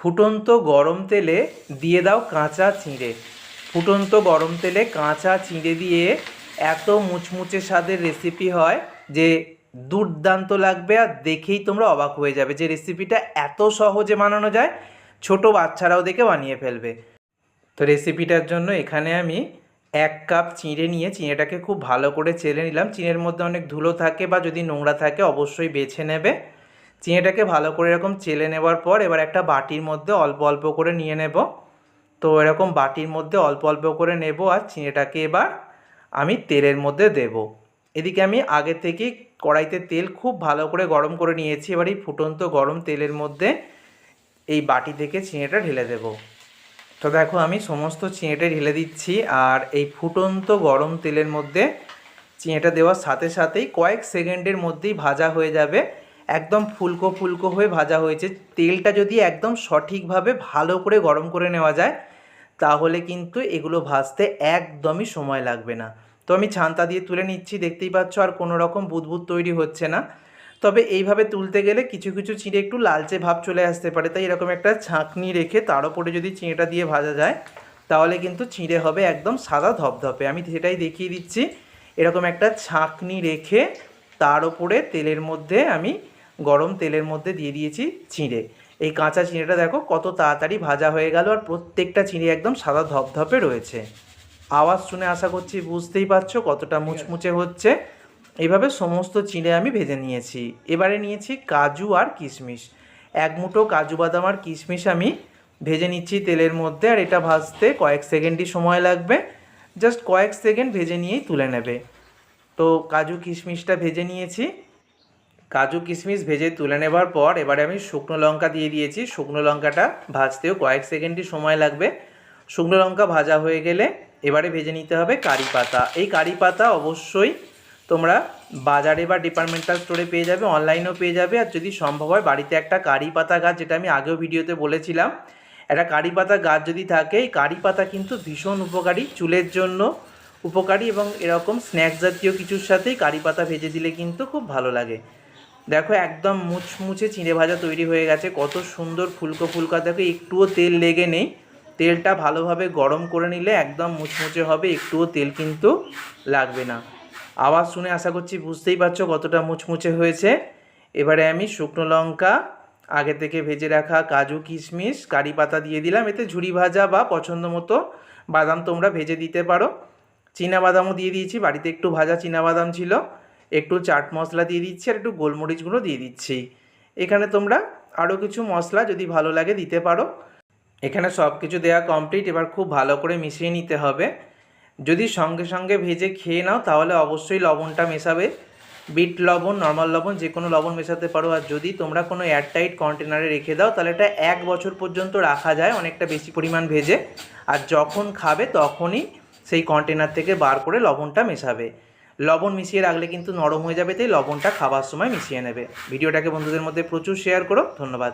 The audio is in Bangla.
ফুটন্ত গরম তেলে দিয়ে দাও কাঁচা চিঁড়ে। ফুটন্ত গরম তেলে কাঁচা চিঁড়ে দিয়ে এত মুচমুচে স্বাদের রেসিপি হয় যে দুর্দান্ত লাগবে আর দেখেই তোমরা অবাক হয়ে যাবে যে রেসিপিটা এত সহজে বানানো যায়। ছোট বাচ্চারাও দেখে বানিয়ে ফেলবে। তো রেসিপিটার জন্য এখানে আমি এক কাপ চিঁড়ে নিয়ে চিঁড়েটাকে খুব ভালো করে চেলে নিলাম। চিঁড়ের মধ্যে অনেক ধুলো থাকে বা যদি নোংরা থাকে অবশ্যই বেছে নেবে। চিঁড়েটাকে ভালো করে এরকম চেলে নেবার পর এবার একটা বাটির মধ্যে অল্প অল্প করে নিয়ে নেব। তো এরকম বাটির মধ্যে অল্প অল্প করে নেব আর চিঁড়েটাকে এবার আমি তেলের মধ্যে দেব। এদিকে আমি আগে থেকেই কড়াইতে তেল খুব ভালো করে গরম করে নিয়েছি। এবার এই ফুটন্ত গরম তেলের মধ্যে এই বাটি থেকে চিঁড়েটা ঢেলে দেবো। তো দেখো আমি সমস্ত চিঁড়েটা ঢেলে দিচ্ছি আর এই ফুটন্ত গরম তেলের মধ্যে চিঁড়েটা দেওয়ার সাথে সাথেই কয়েক সেকেন্ডের মধ্যেই ভাজা হয়ে যাবে। একদম ফুলকো ফুলকো হয়ে ভাজা হয়েছে। তেলটা যদি একদম সঠিকভাবে ভালো করে গরম করে নেওয়া যায়, তাহলে কিন্তু এগুলো ভাজতে একদমই সময় লাগবে না। তো আমি ছান্তা দিয়ে তুলে নিচ্ছি, দেখতেই পাচ্ছ আর কোনো রকম বুদবুদ তৈরি হচ্ছে না। তবে এইভাবে তুলতে গেলে কিছু কিছু চিঁড়ে একটু লালচে ভাব চলে আসতে পারে, তাই এরকম একটা ছাঁকনি রেখে তার উপরে যদি চিঁড়েটা দিয়ে ভাজা যায়, তাহলে কিন্তু চিঁড়ে হবে একদম সাদা ধপধপে। আমি সেটাই দেখিয়ে দিচ্ছি। এরকম একটা ছাঁকনি রেখে তার উপরে তেলের মধ্যে আমি গরম তেলের মধ্যে দিয়ে দিয়েছি চিঁড়ে। এই কাঁচা চিঁড়েটা দেখো কত তাড়াতাড়ি ভাজা হয়ে গেল আর প্রত্যেকটা চিঁড়ে একদম সাদা ধপধপে রয়েছে। আওয়াজ শুনে আশা করছি বুঝতেই পারছ কতটা মুচমুচে হচ্ছে। এইভাবে সমস্ত চিঁড়ে আমি ভেজে নিয়েছি। এবারে নিয়েছি কাজু আর কিশমিশ। এক মুঠো কাজু বাদাম আর কিশমিশ আমি ভেজে নিচ্ছি তেলের মধ্যে আর এটা ভাজতে কয়েক সেকেন্ডই সময় লাগবে। জাস্ট কয়েক সেকেন্ড ভেজে নিয়েই তুলে নেবে। তো কাজু কিশমিশটা ভেজে নিয়েছি। কাজু কিশমিশ ভেজে তুলে নেবার পর এবারে আমি শুকনো লঙ্কা দিয়ে দিয়েছি। শুকনো লঙ্কাটা ভাজতেও কয়েক সেকেন্ডই সময় লাগবে। শুকনো লঙ্কা ভাজা হয়ে গেলে এবারে ভেজে নিতে হবে কারি পাতা। এই কারি পাতা অবশ্যই তোমরা বাজারে বা ডিপার্টমেন্টাল স্টোরে পেয়ে যাবে, অনলাইনেও পেয়ে যাবে। আর যদি সম্ভব হয়, বাড়িতে একটা কারি পাতা গাছ, যেটা আমি আগেও ভিডিওতে বলেছিলাম, একটা কারি পাতা গাছ যদি থাকে, এই কারি পাতা কিন্তু ভীষণ উপকারী চুলের জন্য উপকারী এবং এরকম স্ন্যাক্স জাতীয় কিছুর সাথেই কারি পাতা ভেজে দিলে কিন্তু খুব ভালো লাগে। দেখো একদম মুচমুচে চিঁড়ে ভাজা তৈরি হয়ে গেছে। কত সুন্দর ফুলকো ফুলকা। দেখো, একটুও তেল লেগে নেই। তেলটা ভালোভাবে গরম করে নিলে একদম মুচমুচে হবে, একটুও তেল কিন্তু লাগবে না। আওয়াজ শুনে আশা করছি বুঝতেই পারছ কতটা মুচমুচে হয়েছে। এবারে আমি শুকনো লঙ্কা আগে থেকে ভেজে রাখা কাজু, কিশমিশ, কারি পাতা দিয়ে দিলাম। এতে ঝুড়ি ভাজা বা পছন্দ মতো বাদাম তোমরা ভেজে দিতে পারো। চীনা বাদামও দিয়ে দিয়েছি। বাড়িতে একটু ভাজা বাদাম ছিল। একটু চাট মশলা দিয়ে দিচ্ছি আর একটু গোলমরিচগুলো দিয়ে দিচ্ছি। এখানে তোমরা আরও কিছু মশলা যদি ভালো লাগে দিতে পারো। এখানে সব কিছু দেওয়া কমপ্লিট এবার খুব ভালো করে মিশিয়ে নিতে হবে। যদি সঙ্গে সঙ্গে ভেজে খেয়ে নাও, তাহলে অবশ্যই লবণটা মেশাবে। বিট লবণ, নর্মাল লবণ যে কোনো লবণ মেশাতে পারো। আর যদি তোমরা কোনো এয়ারটাইট কন্টেনারে রেখে দাও, তাহলে এটা এক বছর পর্যন্ত রাখা যায় অনেকটা বেশি পরিমাণ ভেজে। আর যখন খাবে, তখনই সেই কন্টেনার থেকে বার করে লবণটা মেশাবে। লবণ মিশিয়ে রাখলে কিন্তু নরম হয়ে যাবে, তাই লবণটা খাবার সময় মিশিয়ে নেবে। ভিডিওটাকে বন্ধুদের মধ্যে প্রচুর শেয়ার করো, ধন্যবাদ।